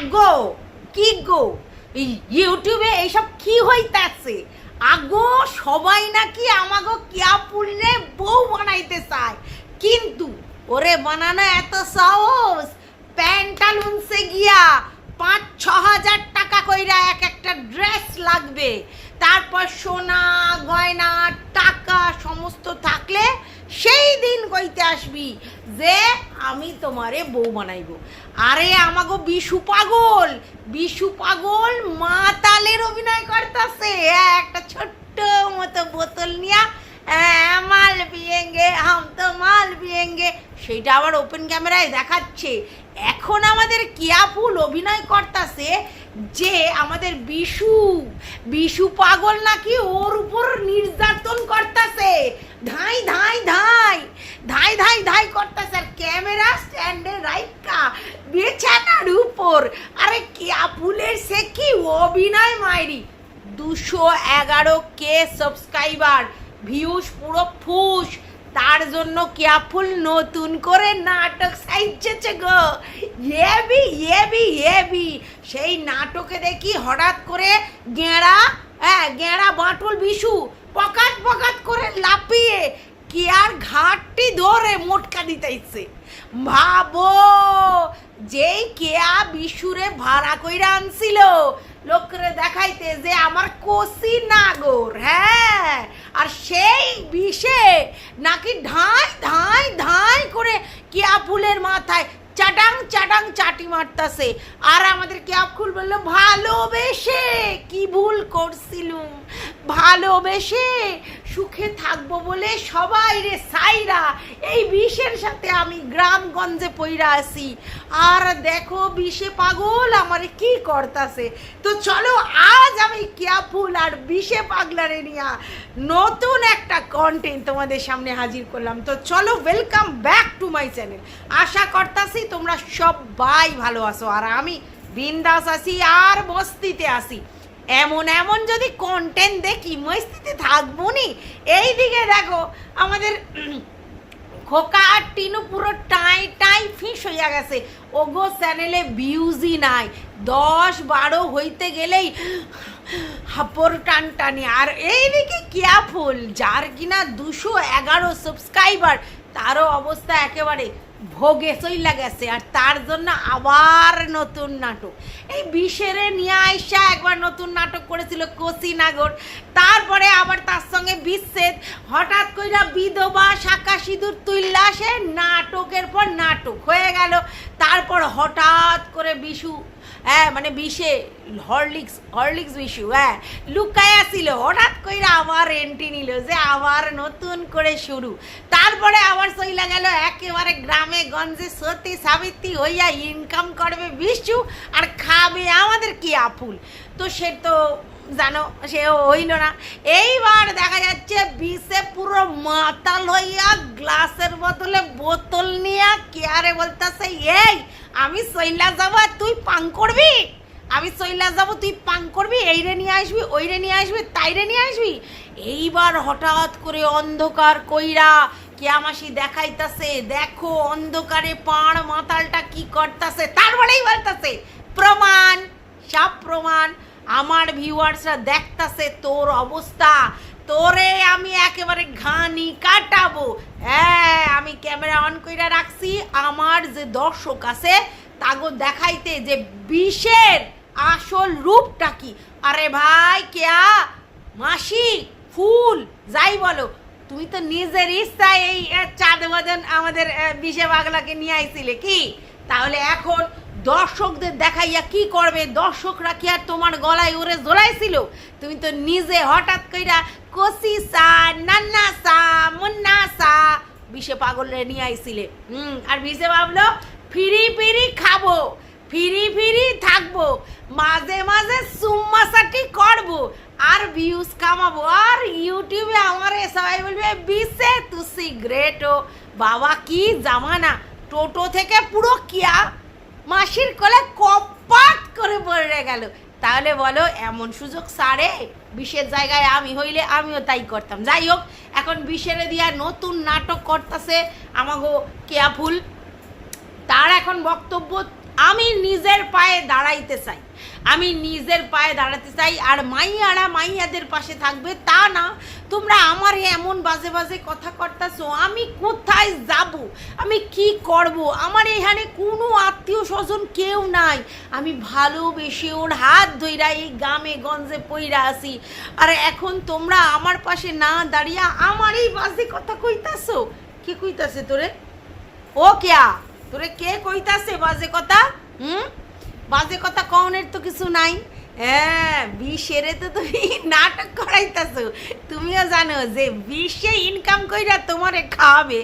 আগো কি গো? ইউটিউবে এইসব কি হইতাছে? আগো সবাই নাকি আমাগো কিয়া পুলরে বউ বানাইতে চায়। কিন্তু, ওরে বানানো এত সহজ। প্যান্টালুন্সে গিয়া পাঁচ ছ হাজার টাকা কইরা এক একটা ড্রেস লাগবে। তারপর সোনা, গয়না, টাকা সমস্ত থাকলে সেই দিন কইতে আসবি যে আমি তোমারে বউ বানাইবো। আরে আমাগো বিশু পাগল বিশু পাগল মাতালের অভিনয় করতেছে। একটা ছোট্ট মতো বোতল নিয়া মাল পিয়েঙ্গে হাম তো মাল পিয়েঙ্গে সেইটা আবার ওপেন ক্যামেরায় দেখাচ্ছে। এখন আমাদের কিয়াফুল অভিনয় করতেছে? যে আমাদের বিশু বিশু পাগল নাকি ওর উপর নির্যাতন করতেছে। ধাই ধাই ধাই ধাই ধাই ধাই করতেছে। আর ক্যামেরা স্ট্যান্ডে রাইকা বিছানার উপর। আরে কিয়াফুলের সে কি অভিনয় মাইরি? দুশো এগারো কে সাবস্ক্রাইবার ভিউস পুরো ফুস। তার জন্য কেয়ারফুল নতুন করে নাটক সাইজেছে গো। এবি এবি এবি সেই নাটকে দেখি হঠাৎ করে গেঁড়া হ্যাঁ গেঁড়া, বাঁটুল, বিশু পকাত পকাত করে লাপিয়ে কেয়ার ঘাটটি ধরে মোটকা দিতেছে। ভাবো, যেই কেয়া বিশুরে ভাড়া কইরা আনছিল লোকরে দেখাইতে যে আমার কোসি নাগর হ্যাঁ? আর সেই বিষে নাকি ধাই ধাই ধাঁই করে কেয়া ফুলের মাথায় চাটাং চাটাং চাটি মারতাছে। আর আমাদের কেয়া ফুল বলল, ভালোবেসে, কি ভুল করছিলুম? ভালোবেসে সুখে থাকব বলে সবাই রে সাইরা, এই বিষের সাথে আমি গ্রামগঞ্জে পইরা আসি আর দেখো বিষে পাগল আমারে কি করতাছে। তো চলো আজ আমি কিয়াফুল আর বিষে পাগলারে নিয়া নতুন একটা কন্টেন্ট তোমাদের সামনে হাজির করলাম। তো চলো welcome back to my channel আশা করতাছি তোমরা সবাই ভালো আছো। আর আমি বিন্দাস আছি আর বস্তিতে আসি এমন এমন যদি কন্টেন্ট দেখি, মস্তিতে থাকব নি? এই দিকে দেখো, আমাদের খোকা আর টিনু পুরো টাই টাই ফিস হইয়া গেছে। ওগো চ্যানেলে ভিউজই নাই। দশ বারো হইতে গেলেই হাপর টান টানি আর এইদিকে কিয়া ফুল? যার কিনা দুশো এগারো সাবস্ক্রাইবার তারও অবস্থা একেবারে ভোগে চইলা গেছে, আর তার জন্য আবার নতুন নাটক। এই বিশেরে নিয়ে আইসা একবার নতুন নাটক করেছিল কোসিনাগর তারপরে আবার তার সঙ্গে বিচ্ছেদ। হঠাৎ কইরা বিধবা শাখা সিঁদুর তুইল্লা সে নাটকের পর নাটক হয়ে গেল। তারপর হঠাৎ করে বিশু হ্যাঁ মানে বিষে হরলিক্স হরলিক্স বিশু হ্যাঁ। লুকায়া ছিল হঠাৎ করে আবার এন্ট্রি নিল যে আবার নতুন করে শুরু। তারপরে আবার চইলা গেল, একেবারে গ্রামে গঞ্জে সতী সাবিত্রী হইয়া ইনকাম করবে বিশু, আর খাবে আমাদের কি আফুল? তো সে তো জানো, সে হইল না। এইবার দেখা যাচ্ছে বিষে পুরো মাতাল হইয়া গ্লাসের বদলে বোতল নিয়ে কেয়ারে বলতেছে, এই, আমি সইলা যাব আর তুই পাং করবি? আমি সইলা যাব, তুই পাং করবি? এই রে নিয়ে আসবি ওই রে নিয়ে আসবি তাই রে নিয়ে আসবি? এইবার হঠাৎ করে অন্ধকার কইরা কেয়ামাসি দেখাইতাছে, দেখো অন্ধকারে পাড় মাতালটা কি করতাছে? তারপরেই বলতাছে, প্রমাণ, সব প্রমাণ আমার ভিউয়ার্সরা দেখতাছে তোর অবস্থা। তোরে আমি একেবারে ঘানি কাটাবো। হ্যাঁ আমি ক্যামেরা অন কইরা রাখছি। আমার যে দর্শক আছে তাগো দেখাইতে যে বিষের আসল রূপটা কি। আরে ভাই কেয়া? মাসি ফুল যাই বলো। তুমি তো নিজের ইচ্ছায় এই চাঁদ আমাদের আহ, বিশে পাগলাকে নিয়ে আইছিলে কি? তাহলে এখন দর্শকদের দেখাইয়া কি করবে? দর্শকরা কি আর তোমার গলায় ওরে জোলাইছিল তুমি তো নিজে হঠাৎ কইরা কসি সা নান্না সা মুন্না সা বিষে পাগলরে নিয়ে আইছিলে। হুম, আর বিষে ভাবলো, ফিরি ফিরি খাব, ফিরি ফিরি থাকব, মাঝে মাঝে সুম্মাসাটি করব, আর ভিউজ কামাবো, আর ইউটিউবে আমার সবাই বলবে বিশে তুসি গ্রেট ও বাবা কি জামানা, টোটো থেকে পুরো কিয়া মাসির কোলে কপাট করে পড়ে গেল। তাহলে বলো, এমন সুযোগ সারে? বিশের জায়গায় আমি হইলে আমিও তাই করতাম। যাই হোক, এখন বিশেরে দিয়া নতুন নাটক করতেছে আমাগো কেয়াফুল তার এখন বক্তব্য আমি নিজের পায়ে দাঁড়াইতে চাই। আমি নিজের পায়ে দাঁড়াতে চাই, আর মাইয়ারা মাইয়াদের পাশে থাকবে, তা না। তোমরা আমার এমন বাজে বাজে কথা করতেছো, আমি কোথায় যাব? আমি কি করব? আমার এখানে কোনো আত্মীয় স্বজন কেউ নাই। আমি ভালোবেসে ওর হাত ধইরা এই গ্রামে গঞ্জে পইরা আসি আর এখন তোমরা আমার পাশে না দাঁড়িয়ে আমার এই বাজে কথা কইতাছো? কে কইতাছে তোরে? ও কেয়া? তোরে কে কইতাছে বাজে কথা? হুম? বাজে কথা কওনের তো কিছু নাই। হ্যাঁ বিশেরে তো তুমি নাটক করাইতাছো। তুমিও জানো যে বিশ্বে ইনকাম কইরা তোমারে খাওয়াবে,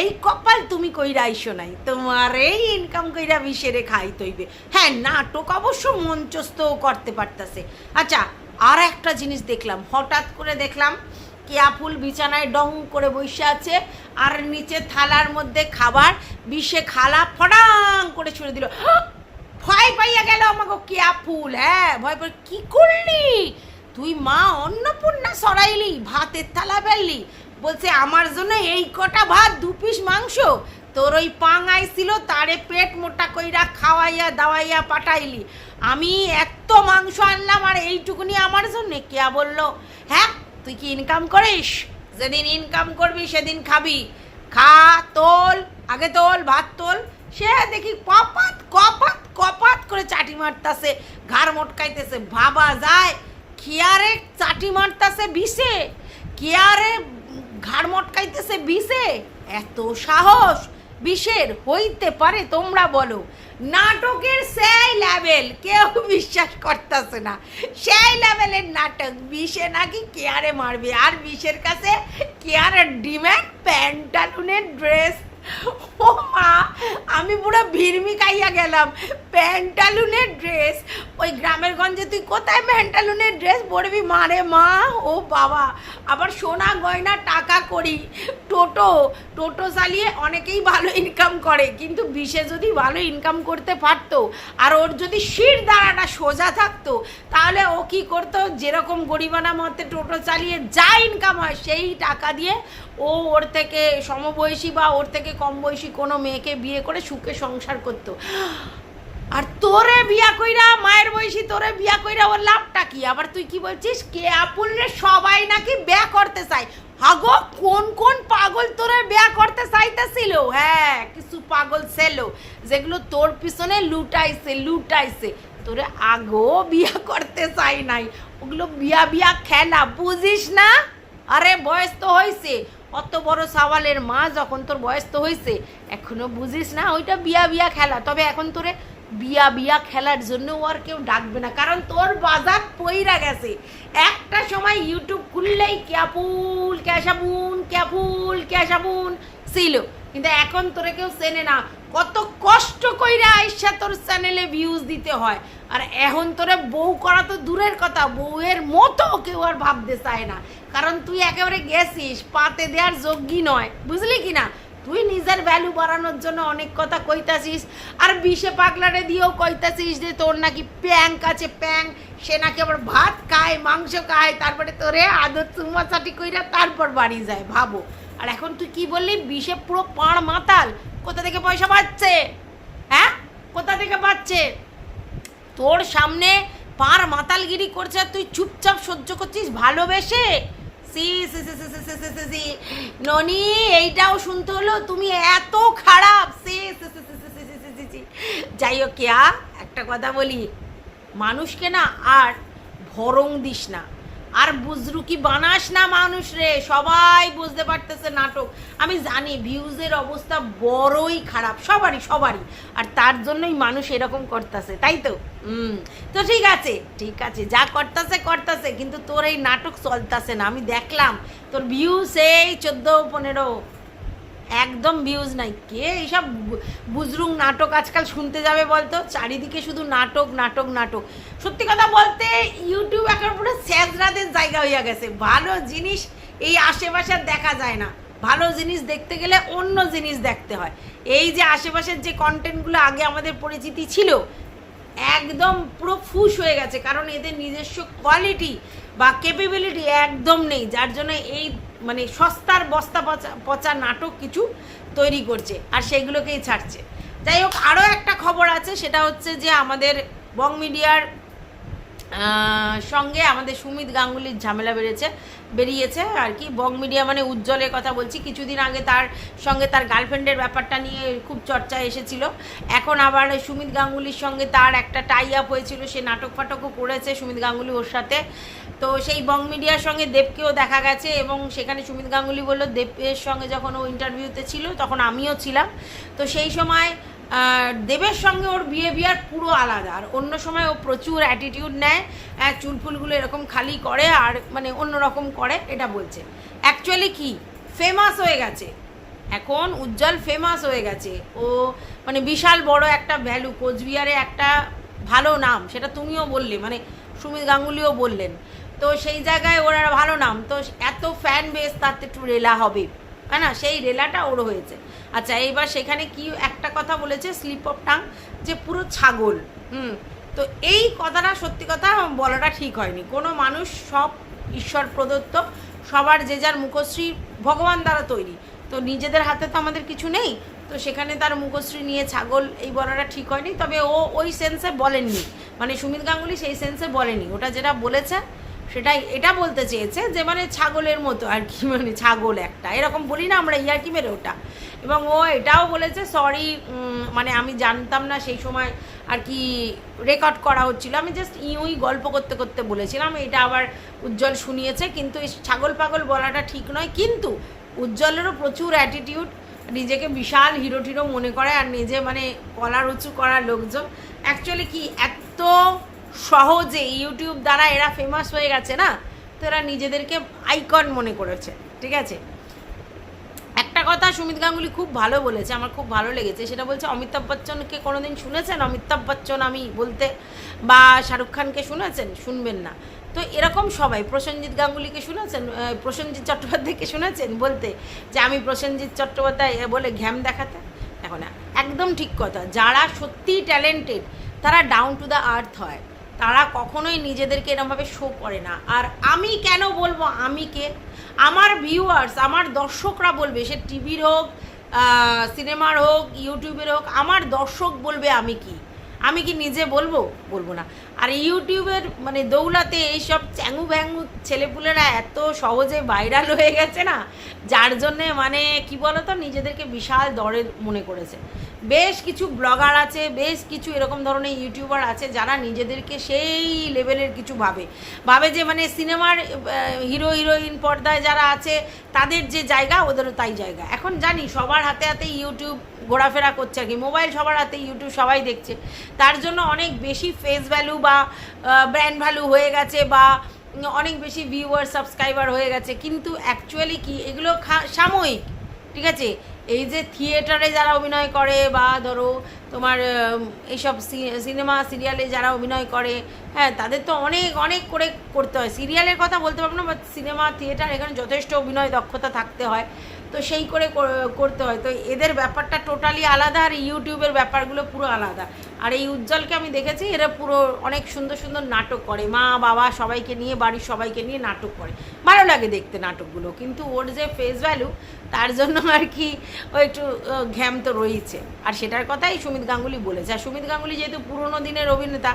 এই কপাল তুমি কইরা আইসো নাই। তোমার এই ইনকাম কইরা বিশেরে খাইতে হইবে। হ্যাঁ নাটক অবশ্য মঞ্চস্থ করতে পারতাছে। আচ্ছা আর একটা জিনিস দেখলাম, হঠাৎ করে দেখলাম কেয়া ফুল বিছানায় ডং করে বসে আছে আর নিচে থালার মধ্যে খাবার, বিষে খালা ফটাং করে ছুড়ে দিল। ভয় পাইয়া গেল আমাকে কেয়া ফুল হ্যাঁ? ভয় পাই কি করলি? তুই মা অন্নপূর্ণা সরাইলি, ভাতের থালা ফেললি। বলছে, আমার জন্য এই কটা ভাত, দু পিস মাংস, তোর ওই পাং আইছিল তারে পেট মোটা কইরা খাওয়াইয়া, দাওয়াইয়া পাঠাইলি। আমি এত মাংস আনলাম, আর এইটুকুনি আমার জন্য? কেয়া বলল হ্যাঁ তুই কি ইনকাম করিস? যেদিন ইনকাম করবি, সেদিন খাবি। খা, তোল, আগে তোল, ভাত তোল। সে দেখি কপাত কপাত কপাত করে চাটি মারতাছে, ঘাড় মটকাইতেছে। ভাবা যায়, কিয়ারে চাটি মারতাছে বিষে, কিয়ারে ঘাড় মটকাইতেছে বিষে। এত সাহস, বিষের হইতে পারে তোমরা বলো। নাটকের সেই লেভেল, কেউ বিশ্বাস করতেছে না। সেই লেভেলের নাটক, বিষে নাকি কেয়ারে মারবে? আর বিষের কাছে কেয়ারের ডিম্যান্ড প্যান্টালুনের ড্রেস। फिर मी का गेलम पैंटालून ड्रेस ওই গ্রামের গঞ্জে, তুই কোথায় প্যান্টালুনের ড্রেস পরবি? মারে মা, ও বাবা, আবার সোনা গয়না, টাকা করি। টোটো টোটো চালিয়ে অনেকেই ভালো ইনকাম করে, কিন্তু বিশে যদি ভালো ইনকাম করতে পারতো, আর ওর যদি শির দাঁড়াটা সোজা থাকতো, তাহলে ও কি করতো? যেরকম গরিবানা মতে টোটো চালিয়ে যা ইনকাম হয়, সেই টাকা দিয়ে ও ওর থেকে সমবয়সী বা ওর থেকে কম বয়সী কোনো মেয়েকে বিয়ে করে সুখে সংসার করতো। আর তোরে বিয়া কইরা, মায়ের বয়সী তোরে বিয়া কইরা ওর লাভটা কি? আবার তুই কি বলছিস? কে আপুলরে সবাই নাকি বিয়া করতে চাই হাগো, কোন কোন পাগল তোরে বিয়া করতে চাইতেছিল? হ্যাঁ কিছু পাগল ছিল যেগুলো তোর পিছনে লুটাইছে লুটাইছে। তোরে আগো বিয়া করতে চাই নাই। ওগুলো বিয়া বিয়া খেলা, বুঝিস না? আরে, বয়স তো হয়েছে অত বড় সাওয়ালের মা যখন তোর বয়স তো হয়েছে এখনও বুঝিস না? ওইটা বিয়া বিয়া খেলা। তবে এখন তোরে বিয়া বিয়া খেলার জন্য ও আর কেউ ডাকবে না। কারণ তোর বাজার পইরা গেছে। একটা সময় ইউটিউব খুললেই ক্যাপুল, ক্যাশাবুন ক্যাপুল, ক্যাশাবুন ছিল। কিন্তু এখন তোরে কেউ চেনে না। কত কষ্ট কইরা আইসা তোর চ্যানেলে ভিউজ দিতে হয়। আর এখন তোরে বউ করা তো দূরের কথা। বউয়ের মতো কেউ আর ভাবতে চায় না। কারণ তুই একেবারে গেছিস, পাতে দেওয়ার যোগ্যই নয়। বুঝলি কি না তুই নিজের ভ্যালু বাড়ানোর জন্য অনেক কথা কইতাছিস। আর বিষে পাগলারে দিয়েও কইতাছিস যে তোর নাকি প্যাং আছে প্যাং, সে নাকি আবার ভাত খায়, মাংস খায়, তারপরে তোরে আদর চুমা চাটি কইরা তারপর বাড়ি যায়, ভাবো। আর এখন তুই কি বললি? বিষে পুরো পাড় মাতাল, কোথা থেকে পয়সা পাচ্ছে? হ্যাঁ? কোথা থেকে পাচ্ছে? তোর সামনে পার মাতালগিরি করছে, আর তুই চুপচাপ সহ্য করছিস, ভালোবেসে? সি সি সি সি সি সি সি সি সি ননি এইটাও শুনতে হলো তুমি এত খারাপ সি সি সি সি সি সি সি সি সি যাই হোক কেয়া একটা কথা বলি মানুষকে না আর ভরং দিস না আর বুজরুকি বানাস না মানুষ রে? সবাই বুঝতে পারতেছে নাটক। আমি জানি, ভিউজের অবস্থা বড়ই খারাপ, সবারই সবারই। আর তার জন্যই মানুষ এরকম করতেছে, তাই তো? হুম। তো ঠিক আছে ঠিক আছে, যা করতেছে করতেছে, কিন্তু তোর এই নাটক চলতেছে না। আমি দেখলাম, তোর ভিউ সেই চোদ্দ, পনেরো। একদম ভিউজ নাই। কে এইসব বুজরুং নাটক আজকাল শুনতে যাবে বলতো? চারিদিকে শুধু নাটক নাটক নাটক। সত্যি কথা বলতে ইউটিউব এখন পুরো স্যাজরাদের জায়গা হইয়া গেছে। ভালো জিনিস এই আশেপাশে দেখা যায় না। ভালো জিনিস দেখতে গেলে অন্য জিনিস দেখতে হয়। এই যে আশেপাশের যে কন্টেন্টগুলো আগে আমাদের পরিচিতি ছিল, একদম পুরো ফুস হয়ে গেছে। কারণ এদের নিজস্ব কোয়ালিটি বা ক্যাপেবিলিটি একদম নেই। যার জন্য এই মানে সস্তার বস্তা পচা পচা নাটক কিছু তৈরি করছে আর সেগুলোকেই ছাড়ছে। যাই হোক, আরও একটা খবর আছে, সেটা হচ্ছে যে আমাদের বং মিডিয়ার সঙ্গে আমাদের সুমিত গাঙ্গুলির ঝামেলা বেড়েছে, বেরিয়েছে আর কি। বং মিডিয়া মানে উজ্জ্বলের কথা বলছি, কিছুদিন আগে তার সঙ্গে তার গার্লফ্রেন্ডের ব্যাপারটা নিয়ে খুব চর্চায় এসেছিল। এখন আবার সুমিত গাঙ্গুলির সঙ্গে তার একটা টাই আপ হয়েছিল, সে নাটক ফাটকও করেছে সুমিত গাঙ্গুলি ওর সাথে। তো সেই বং মিডিয়ার সঙ্গে দেবকেও দেখা গেছে এবং সেখানে সুমিত গাঙ্গুলি বলল দেবের সঙ্গে যখন ও ইন্টারভিউতে ছিল তখন আমিও ছিলাম। তো সেই সময় দেবের সঙ্গে ওর বিহেভিয়ার পুরো আলাদা। আর অন্য সময় ও প্রচুর অ্যাটিটিউড নেয় হ্যাঁ, চুলফুলগুলো এরকম খালি করে আর মানে অন্যরকম করে এটা বলছে। অ্যাকচুয়ালি কি? ফেমাস হয়ে গেছে। এখন উজ্জ্বল ফেমাস হয়ে গেছে। ও মানে বিশাল বড় একটা ভ্যালু কোচবিহারে একটা ভালো নাম সেটা তুমিও বললে মানে সুমিত গাঙ্গুলিও বললেন। তো সেই জায়গায় ওর ভালো নাম। তো এত ফ্যান বেস তার তো একটু রেলা হবে। হ্যাঁ না? সেই রেলাটা ওর হয়েছে। আচ্ছা এইবার সেখানে কি একটা কথা বলেছে স্লিপ অফ টাং যে পুরো ছাগল। হুম? তো এই কথাটা সত্যি কথা বলাটা ঠিক হয়নি। কোনো মানুষ, সব ঈশ্বর প্রদত্ত, সবার যে যার মুখশ্রী ভগবান দ্বারা তৈরি। তো নিজেদের হাতে তো আমাদের কিছু নেই। তো সেখানে তার মুখশ্রী নিয়ে ছাগল এই বলাটা ঠিক হয়নি। তবে ও ওই সেন্সে বলেননি। মানে সুমিত গাঙ্গুলি সেই সেন্সে বলেনি। ওটা যেটা বলেছে সেটাই, এটা বলতে চেয়েছে যে মানে ছাগলের মতো আর কি মানে ছাগল একটা। এরকম বলি না আমরা, ইয়ার্কি মেরে ওটা। এবং ও এটাও বলেছে সরি মানে আমি জানতাম না সেই সময় আর কি রেকর্ড করা হচ্ছিল। আমি জাস্ট ইউই গল্প করতে করতে বলেছিলাম, এটা আবার উজ্জ্বল শুনিয়েছে। কিন্তু এই ছাগল পাগল বলাটা ঠিক নয়। কিন্তু উজ্জ্বলেরও প্রচুর অ্যাটিটিউড নিজেকে বিশাল হিরো টিরো মনে করে আর নিজে মানে কলার উঁচু করা লোকজন। অ্যাকচুয়ালি কি এত সহজে ইউটিউব দ্বারা এরা ফেমাস হয়ে গেছে না? তো এরা নিজেদেরকে আইকন মনে করেছে, ঠিক আছে? একটা কথা সুমিত গাঙ্গুলি খুব ভালো বলেছে, আমার খুব ভালো লেগেছে, সেটা বলছে, অমিতাভ বচ্চনকে কোনোদিন শুনেছেন? অমিতাভ বচ্চন আমি বলতে বা শাহরুখ খানকে শুনেছেন? শুনবেন না। তো এরকম সবাই, প্রসেনজিৎ গাঙ্গুলিকে শুনেছেন? প্রসেনজিৎ চট্টোপাধ্যায়কে শুনেছেন বলতে? যে আমি প্রসেনজিৎ চট্টোপাধ্যায় বলে ঘ্যাম দেখাতে? দেখো না, একদম ঠিক কথা, যারা সত্যিই ট্যালেন্টেড তারা ডাউন টু দ্য আর্থ হয়। তারা কখনোই নিজেদেরকে এরমভাবে শো করে না। আর আমি কেন বলব আমি কে আমার ভিউয়ার্স আমার দর্শকরা বলবে, সে টিভির হোক সিনেমার হোক ইউটিউবের হোক, আমার দর্শক বলবে আমি কি? আমি কি নিজে বলব? বলব না। আর ইউটিউবের মানে দৌলাতে এইসব চ্যাঙু ভ্যাঙু ছেলেপুলেরা এত সহজে ভাইরাল হয়ে গেছে না, যার জন্যে মানে কি বলতো, নিজেদেরকে বিশাল দরের মনে করেছে। বেশ কিছু ব্লগার আছে, বেশ কিছু এরকম ধরনের ইউটিউবার আছে, যারা নিজেদেরকে সেই লেভেলের কিছু ভাবে। ভাবে যে মানে সিনেমার হিরো, হিরোইন পর্দায় যারা আছে, তাদের যে জায়গা, ওদেরও তাই জায়গা। এখন জানি সবার হাতে হাতে ইউটিউব ঘোরাফেরা করছে কি? মোবাইল সবার হাতে ইউটিউব সবাই দেখছে। তার জন্য অনেক বেশি ফেস ভ্যালু বা ব্র্যান্ড ভ্যালু হয়ে গেছে বা, অনেক বেশি ভিউয়ার সাবস্ক্রাইবার হয়ে গেছে। কিন্তু অ্যাকচুয়ালি কি? এগুলো সাময়িক, ঠিক আছে? এই যে থিয়েটারে যারা অভিনয় করে বা ধরো তোমার এইসব সিনেমা সিরিয়ালে যারা অভিনয় করে হ্যাঁ তাদের তো অনেক অনেক করে করতে হয়। সিরিয়ালের কথা বলতে পারব না বাট সিনেমা থিয়েটার এখানে যথেষ্ট অভিনয় দক্ষতা থাকতে হয়। তো সেই করে করতে হয়। তো এদের ব্যাপারটা টোটালি আলাদা আর ইউটিউবের ব্যাপারগুলো পুরো আলাদা। আর এই উজ্জ্বলকে আমি দেখেছি, এরা পুরো অনেক সুন্দর সুন্দর নাটক করে। মা, বাবা সবাইকে নিয়ে, বাড়ির সবাইকে নিয়ে নাটক করে। ভালো লাগে দেখতে নাটকগুলো, কিন্তু ওর যে ফেস ভ্যালু তার জন্য আর কি ও একটু ঘ্যাম তো রয়েছে। আর সেটার কথাই সুমিত গাঙ্গুলি বলেছে। আর সুমিত গাঙ্গুলি যেহেতু পুরোনো দিনের অভিনেতা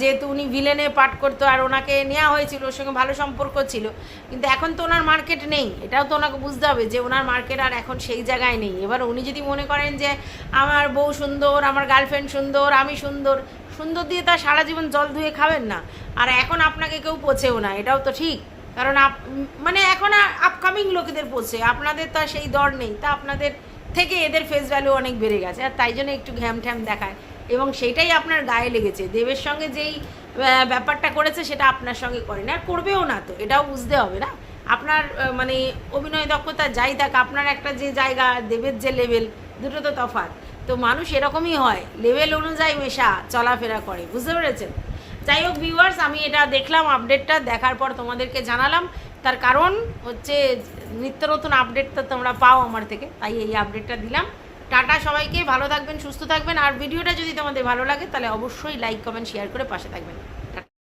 যেহেতু উনি ভিলেনে পাঠ করতো আর ওনাকে নেওয়া হয়েছিল, ওর সঙ্গে ভালো সম্পর্ক ছিল। কিন্তু এখন তো ওনার মার্কেট নেই। এটাও তো ওনাকে বুঝতে হবে যে ওনার মার্কেট আর এখন সেই জায়গায় নেই। এবার উনি যদি মনে করেন যে আমার বউ সুন্দর, আমার গার্লফ্রেন্ড সুন্দর, আমি সুন্দর সুন্দর দিয়ে তার সারা জীবন জল ধুয়ে খাবেন না। আর এখন আপনাকে কেউ পোছেও না, এটাও তো ঠিক। কারণ আপ মানে এখন আর আপকামিং লোকেদের পোছে আপনাদের তো সেই দর নেই। তা আপনাদের থেকে এদের ফেস ভ্যালু অনেক বেড়ে গেছে। আর তাই জন্য একটু ঘ্যাম ঠ্যাম দেখায়। এবং সেটাই আপনার গায়ে লেগেছে। দেবের সঙ্গে যেই ব্যাপারটা করেছে সেটা আপনার সঙ্গে করে না আর করবেও না তো, এটাও বুঝতে হবে না। আপনার মানে অভিনয় দক্ষতা যাই থাক, আপনার একটা যে জায়গা, দেবের যে লেভেল দুটো তো তফাৎ। তো মানুষ এরকমই হয় লেভেল অনুযায়ী মেশা, চলাফেরা করে, বুঝতে পেরেছেন? যাই হোক ভিউয়ার্স আমি এটা দেখলাম আপডেটটা দেখার পর তোমাদেরকে জানালাম। তার কারণ হচ্ছে, নিত্য নতুন আপডেট তো তোমরা পাও আমার থেকে, তাই এই আপডেটটা দিলাম। টাটা সবাইকে, ভালো থাকবেন, সুস্থ থাকবেন। আর ভিডিওটা যদি তোমাদের ভালো লাগে, তাহলে অবশ্যই লাইক কমেন্ট শেয়ার করে পাশে থাকবেন।